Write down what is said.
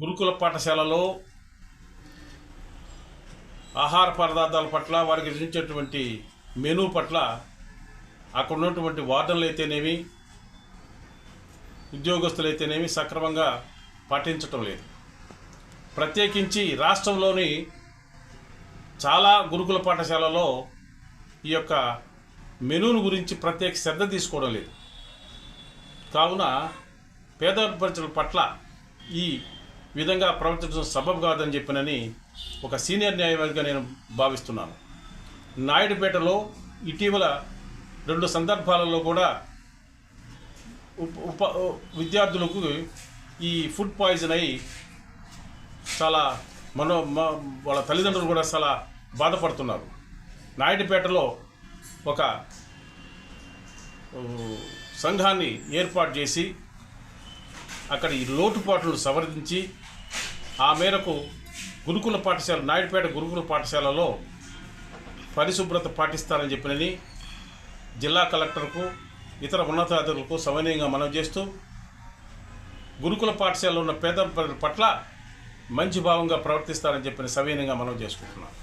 గురుకుల పాఠశాలలో ఆహార పదార్థాల పట్ల వారికి రుచించేటువంటి మెనూ పట్ల అక్కడ ఉన్నటువంటి వార్డన్లు అయితేనేమి ఉద్యోగస్తులు అయితేనేమి సక్రమంగా పాటించటం లేదు. ప్రత్యేకించి రాష్ట్రంలోని చాలా గురుకుల పాఠశాలలో ఈ యొక్క మెనూను గురించి ప్రత్యేక శ్రద్ధ తీసుకోవడం లేదు. కావున పేద పట్ల ఈ విధంగా ప్రవర్తించడం సబబ్ కాదని చెప్పినని ఒక సీనియర్ న్యాయవాదిగా నేను భావిస్తున్నాను. నాయుడుపేటలో ఇటీవల రెండు సందర్భాలలో కూడా ఉప ఉప విద్యార్థులకు ఈ ఫుడ్ పాయిజన్ అయి చాలా మనో వాళ్ళ తల్లిదండ్రులు కూడా చాలా బాధపడుతున్నారు. నాయుడుపేటలో ఒక సంఘాన్ని ఏర్పాటు చేసి అక్కడ ఈ లోటుపాట్లు సవరించి ఆ మేరకు గురుకుల పాఠశాల నాయుడుపేట గురుకుల పాఠశాలలో పరిశుభ్రత పాటిస్తారని చెప్పినని జిల్లా కలెక్టర్కు ఇతర ఉన్నతాధికారులకు సమన్వయంగా మనవి చేస్తూ గురుకుల పాఠశాలలో ఉన్న పేద పట్ల మంచి భావంగా ప్రవర్తిస్తారని చెప్పిన సవీనంగా మనం చేసుకుంటున్నాను